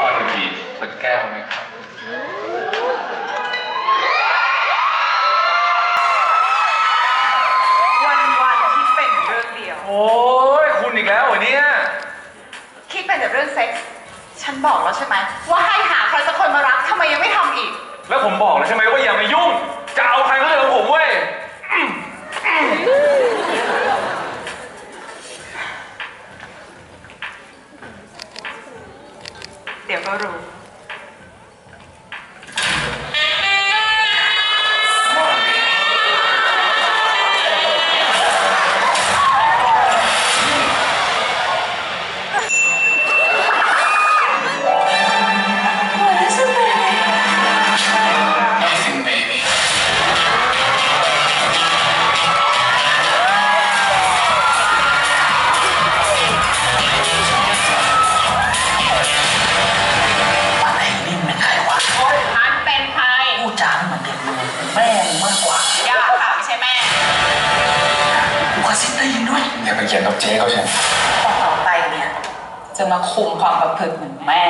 ออนบีสัแก้วไหมครับวันวันๆคิดเป็นเรื่องเดียว โอ้ยคุณอีกแล้วเหรอเนี่คิดเป็นแต่เรื่องเซ็กส์ฉันบอกแล้วใช่ไหมว่าให้หาใครสักคนมารักทำไมยังไม่ทำอีก แล้วผมบอกแล้วใช่ไหมว่าอย่ามายุ่งจะเอาใครก็เลยเอาผมเว้ย อย่าไปเขียนกับเจ๊เขาใช่ต่อไปเนี่ย จะมาคุมความประพฤติเหมือนแม่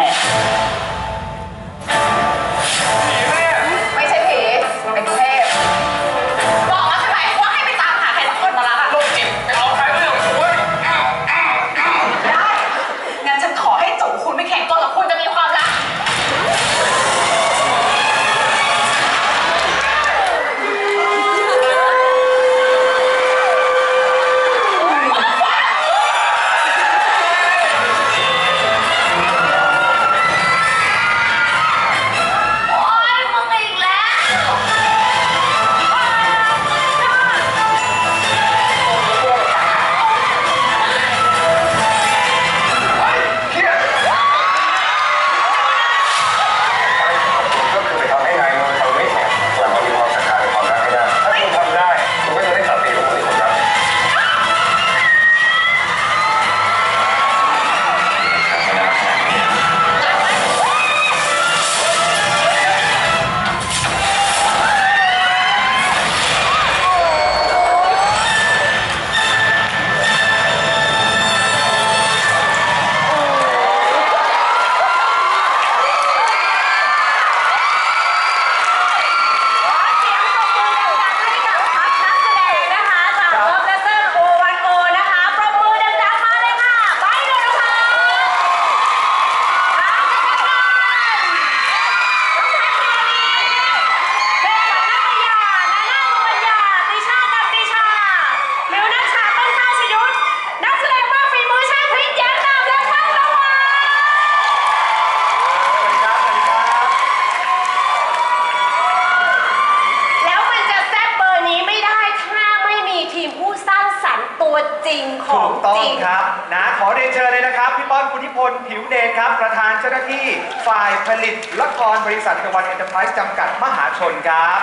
จริงขอถูงกต้อจงริง ครับนะขอเรียนเชิญเลยนะครับ พี่ป้อนคุณนิพนธ์ผิวเดชครับ ประธานเจ้าหน้าที่ฝ่ายผลิตละครบริษัทตะวันเอ็นเตอร์ไพรส์จำกัดมหาชนครับ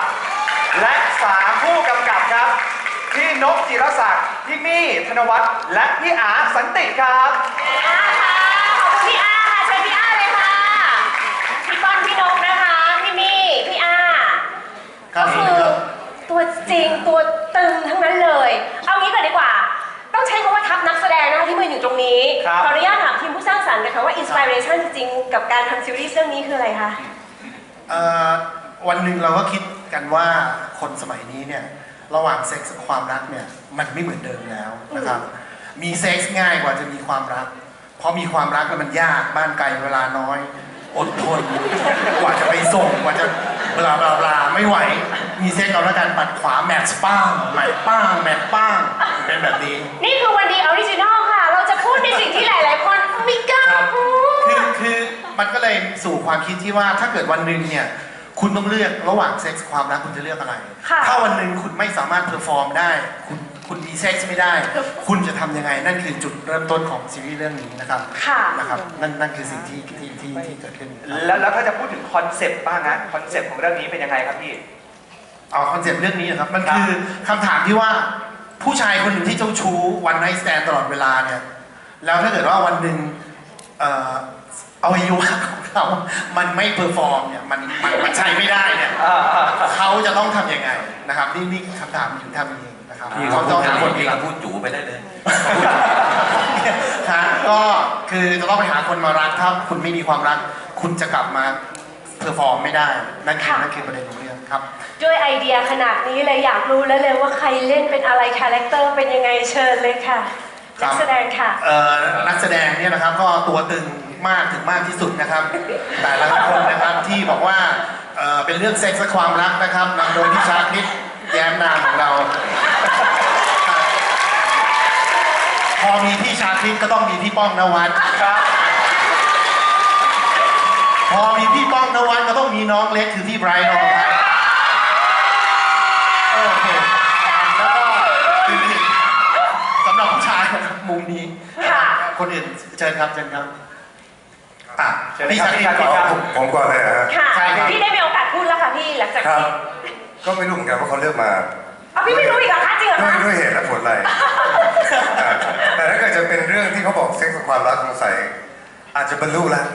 และสามผู้กำกับครับ พี่นกจิรศักดิ์พี่มี่ธนวัฒน์และพี่อาสันติครับ อาค่ะ ขอบคุณพี่อาค่ะเชิญพี่อาเลยค่ะ พี่ป้อนพี่นกนะคะ พี่มี่พี่อาครับก็คือตัวจริงตัวตึงทั้งนั้นเลย เอางี้ก่อนดีกว่าต้อง ใช้คำว่าทัพนักแสดงนะคะที่มาอยู่ตรงนี้ครับ ขออนุญาตถามทีมผู้สร้างสรรค์นะคะว่าอินสปิเรชันจริงๆกับการทำซีรีส์เรื่องนี้คืออะไรคะ เอ่อวันหนึ่งเราก็คิดกันว่าคนสมัยนี้เนี่ยระหว่างเซ็กส์กับความรักเนี่ยมันไม่เหมือนเดิมแล้วนะครับ มีเซ็กส์ง่ายกว่าจะมีความรัก เพราะมีความรักแล้วมันยากบ้านไกลเวลาน้อย อดทน กว่าจะไปส่งกว่าจะบลาบลาบลาไม่ไหว มีเซ็กส์เอาแล้วกันปัดขวาแมทช์ป้างใหม่ป้างแมทป้างเป็นแบบนี้ นี่คือวันดีออริจินอลค่ะ เราจะพูดในสิ่งที่หลายๆ คนไม่กล้าครับพูคือดคือมันก็เลยสู่ความคิดที่ว่าถ้าเกิดวันหนึ่งเนี่ยคุณต้องเลือกระหว่างเซ็กส์ความรักคุณจะเลือกอะไรค่ะถ้าวันหนึ่งคุณไม่สามารถเพอร์ฟอร์มได้ คุณคุณมีเซ็กส์ไม่ได้ คุณจะทำยังไง นั่นคือจุดเริ่มต้นของซีรีส์เรื่องนี้นะครับค่ะนะครับ นั่นนั่นคือสิ่งที่ที่ที่ที่เกิดขึ้นครับแล้วแล้วถ้าจะพูดถึงคอนเซปต์บ้างนะคอนเซปต์ของเรื่องนี้เป็นยังไงครับพี่ เอาคอนเซปต์เรื่องนี้นะครับ มันครับคือคำถามที่ว่าผู้ชายคนหนึ่งที่เจ้าชู้วันไนท์สแตนตลอดเวลาเนี่ย แล้วถ้าเกิดว่าวันหนึ่งเอ่ออวัยวะของเขา มันไม่เพอร์ฟอร์มเนี่ย มันมันมันใช้ไม่ได้เนี่ยอ่าอ่าเขาจะต้องทำยังไงนะครับ นี่นี่คำถามอยู่ทำเองนะครับพี่เขาเขาต้ต้อองงหาหาคคนนเอพี่งก็พูดจูไปได้เลยครับก็คือจะต้องไปหาคนมารักถ้าคุณไม่มีความรัก คุณจะกลับมา เพอร์ฟอร์มไม่ได้ นั่นคือค่ะนั่นคือประเด็นของเรื่องครับ ด้วยไอเดียขนาดนี้เลยอยากรู้แล้วเลยว่าใครเล่นเป็นอะไรคาแรคเตอร์เป็นยังไงเชิญเลยค่ะครันับกแสดงค่ะเอ่อนักแสดงเนี่ยนะครับก็ตัวตึงมากถึงมากที่สุดนะครับ แต่ละคนนะครับที่บอกว่าเอ่อเป็นเรื่องเซ็กส์และความรักนะครับนำโดยพี่ชาคริตแย้มนามของเรา พอมีพี่ชาคริตก็ต้องมีพี่ป้องนวัดครับ พอมีพี่ป้องนวัดก็ต้องมีน้องเล็กคือพี่ไบรท์นนท์ครับโอเคแล้วก็อื่นๆสำหรับผู้ชายนะครับมุมนี้ค่ะคนอื่นเชิญครับเชิญครับอะเชิญเลยพี่ครับชาคริตพี่ชาคริตก่อนครับผมผมก่อนเลยนะฮะค่ะใช่ครับพี่ได้มีโอกาสพูดแล้วค่ะพี่หลังจากครับ ที่ก็ไม่รู้เหมือนกันว่าเขาเลือกมาอ๋อพี่ไม่รู้อีกเหรอคะจริงเหรอด้วยคะด้วยเหตุและผลอะไรอ่าแต่ถ้าเกิดจะเป็นเรื่องที่เขาบอกเซ็กส์กับความรักสงสัยอาจจะบรรลุแล้ว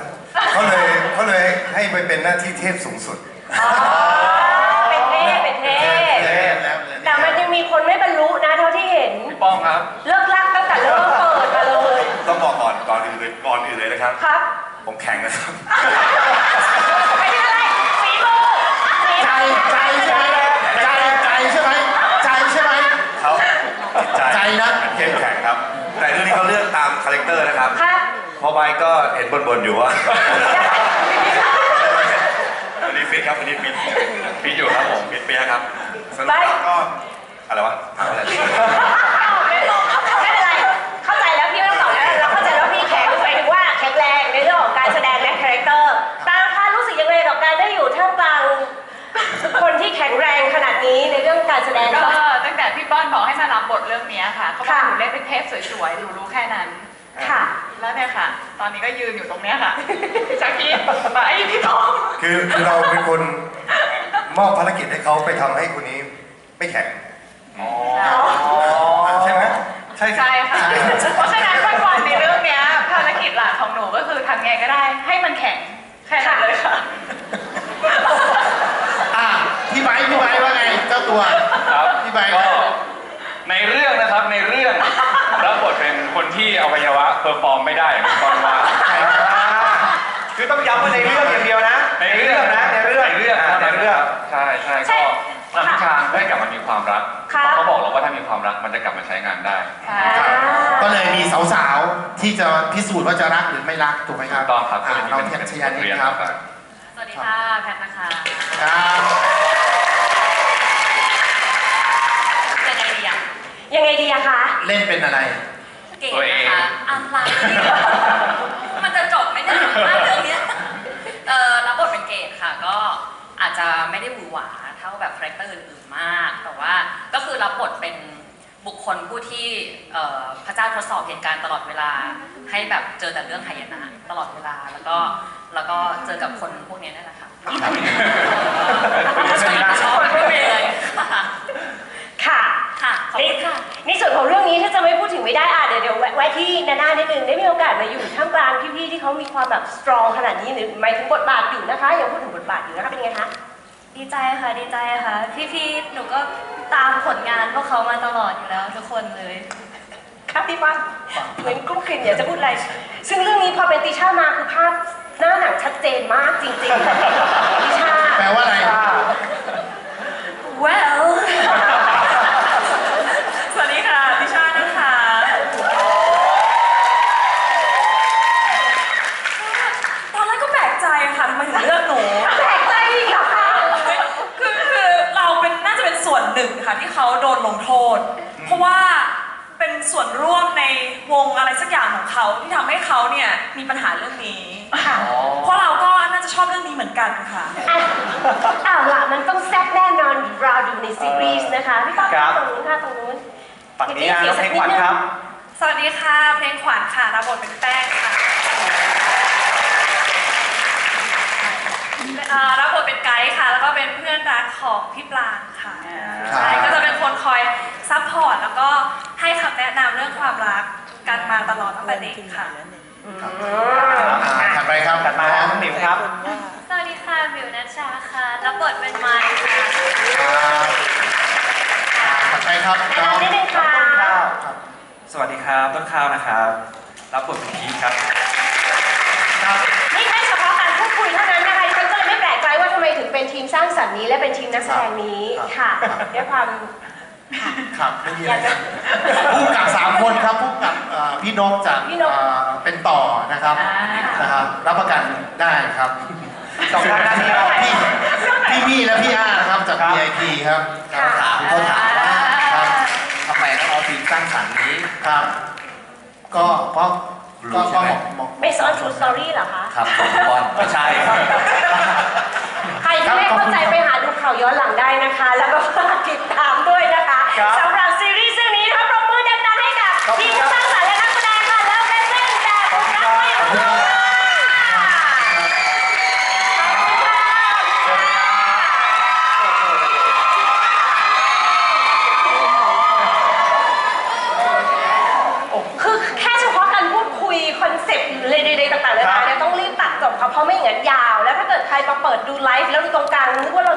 เขาเลยเขาเลยให้ไปเป็นหน้าที่เทพสูงสุด อ๋อเป็นเทพเป็นเทพเริ่มแล้วเลยแต่มันยังมีคนไม่บรรลุนะเท่าที่เห็น พี่ป้องครับ เลิกลักตั้งแต่เริ่มเปิดมาเลยต้องบอกก่อนก่อนอื่นเลยก่อนอื่นเลยนะครับ ครับ ผมแข่งนะครับไม่ใช่อะไรฝีมือฝีใจมือใจใช่ไหมใจใจใช่ไหมใจใช่ไหม เขาจิตใจใจนะ เข้มแข็งครับ แต่เรื่องนี้เขาเลือกตามคาแรคเตอร์นะครับครับเพราะไบร์ทก็เห็นบนๆอยู่ว่าวันนี้ฟิตครับวันนี้ฟิตพี่อยู่ครับผมฟิตเปียครับสรุปไบร์ทแล้วก็อะไรวะถามอะไรไม่เป็นไรเข้าใจแล้วพี่ไม่ต้องตอบแล้วเราเข้าใจแล้วพี่แข็งหมายถึงว่าแข็งแรงในเรื่องของการแสดงและคาแรคเตอร์ตามคาดรู้สึกยังไงกับการได้อยู่ท่าทางคนที่แข็งแรงขนาดนี้ในเรื่องการแสดงตั้งแต่พี่ป้อนบอกให้มารับบทเรื่องนี้ค่ะเขาบอกหนูเล่นเป็นเทพสวยๆหนูรู้แค่นั้น ค่ะ แล้วเนี่ยค่ะ ตอนนี้ก็ยืนอยู่ตรงเนี้ยค่ะชักกี้ไปพี่ป้องคือคือเราเป็นคนมอบภารกิจให้เขาไปทำให้คนนี้ไม่แข็งใช่ไหมใช่สิใช่ค่ะ เพราะฉะนั้นวันวันในเรื่องเนี้ยภารกิจหลักของหนูก็คือทำไงก็ได้ให้มันแข็งแค่นั้นเลยค่ะ อะพี่ไบร์ทพี่ไบร์ทว่าไงเจ้าตัว ครับพี่ไบร์ทก็ในเรื่อง ที่อวัยวะเพอร์ฟอร์มไม่ได้อย่างที่ป้องว่า คือต้องย้ำว่าในเรื่องอย่างเดียวนะในเรื่องนะในเรื่องในเรื่องาเท่าในนั้นเรื่องใช่ใช่ใช่ ก็นำพิชางให้กลับมามีความรักค่ะเขาบอกเราว่าถ้ามีความรักมันจะกลับมาใช้งานได้อ่า ก็เลยมีสาวๆ ที่จะพิสูจน์ว่าจะรักหรือไม่รักถูกไหมครับถูกต้องครับอ่าน้องแพทชยานิดครับสวัสดีค่ะแพทนะคะครับเป็นไงดีอะยังไงดีอะคะ เล่นเป็นอะไร เก๋ตัวเองนะคะอะไรมันจะจบไหมเนี่ยมาเรื่องเนี้ยเออรับบทเป็นเกดค่ะ ก็อาจจะไม่ได้หวือหวาเท่าแบบคาแรคเตอร์อื่นๆมาก แต่ว่าก็คือรับบทเป็นบุคคลผู้ที่เอ่อพระเจ้าทดสอบเหตุการณ์ตลอดเวลา ให้แบบเจอแต่เรื่องหายนะตลอดเวลาแล้วก็แล้วก็เจอกับคนพวกนี้นั่นแหละค่ะชอบพวกนี้เลยค่ะ ค่ะค่ะขอบในคุณค่ะ ในส่วนของเรื่องนี้ถ้าจะไม่พูดถึงไม่ได้อะเดี๋ยวเดี๋ยวแวะแวะที่นาน่านิดนึงได้มีโอกาสมาอยู่ท่ามกลางพี่ๆที่เขามีความแบบสตรองขนาดนี้หรือหมายถึงบทบาทอยู่นะคะยังพูดถึงบทบาทอยู่นะคะเป็นไงคะดีใจค่ะดีใจค่ะ พี่ๆหนูก็ตามผลงานพวกเขามาตลอดอยู่แล้วทุกคนเลยครับพี่ป้าเหมือนกุ้งกลิ่นอยากจะพูดอะไร ซึ่งเรื่องนี้พอเป็นติช่ามาคือภาพหน้าหนังชัดเจนมากจริงๆติช่า แปลว่าอะไร well สวัสดีค่ะพิชานะคะ ตอนแรกก็แปลกใจค่ะทำไมถึงเลือกหนู แปลกใจอีกเหรอคะ คือคือเราเป็นน่าจะเป็นส่วนหนึ่งค่ะที่เขาโดนลงโทษ เพราะว่าเป็นส่วนร่วมในวงอะไรสักอย่าง ของเขาที่ทำให้เขาเนี่ยมีปัญหาเรื่องนี้ค่ะเพราะเราก็น่าจะชอบเรื่องนี้เหมือนกันค่ะ อะอ้าวล่ะมันต้องแซ่บแน่นอนรอดูในซีรีส์นะคะ พี่ป้าครับตรงนู้นค่ะตรงนู้น ฝั่งนี้นะน้องเพลงขวัญครับ สวัสดีค่ะ เพลงขวัญค่ะรับบทเป็นแป้งค่ะเอ่อรับบทเป็นไกด์ค่ะ แล้วก็เป็นเพื่อนรักของพี่ปลางค่ะ ครับ ใช่ ก็จะเป็นคนคอยซัพพอร์ตแล้วก็ให้คำแนะนำเรื่องความรัก กันมาตลอดตั้งแต่เด็กค่ะอ่าถัดไปครับถัดมาน้องหมิวครับสวัสดีค่ะมิวนัชชาค่ะรับบทเป็นไมค์ค่ะครับอ่าถัดไปครับแนะนำนิดนึงค่ะสวัสดีครับต้นข้าวนะครับ รับบทเป็นพีคครับ นี่แค่เฉพาะการพูดคุยเท่านั้นนะคะดิฉันก็เลยไม่แปลกใจว่าทำไมถึงเป็นทีมสร้างสรรค์นี้และเป็นทีมนักแสดงนี้ค่ะด้วยความ ครับไม่มีอะไรครับผู้กำกับสามคนครับผู้กำกับเอ่อพี่นกจากพี่นกเอ่อเป็นต่อนะครับอ่าน นะครับ รับประกันได้ครับสองท่านนี้ครับพี่พี่มี่และพี่อานะครับจาก ครับ VIP ครับค่ะถามเขาถามว่าครับทำไมต้องเอาทีมสร้างสรรค์นี้ ครับ ก็เพราะก็รู้ใช่ก็ไหมเหมาะเหมาะไม่ซ้อน True Story เหรอคะ ครับของบอลไม่ใช่ครับ ใครที่ไม่เข้าใจไปหาดูข่าวย้อนหลังได้นะคะ แล้วก็ฝากติดตามด้วยนะ คะครับ สำหรับซีรีส์เรื่องนี้นะคะปรบมือดังๆให้กับขอบคุทีณมครับ สร้างสรรค์และนัก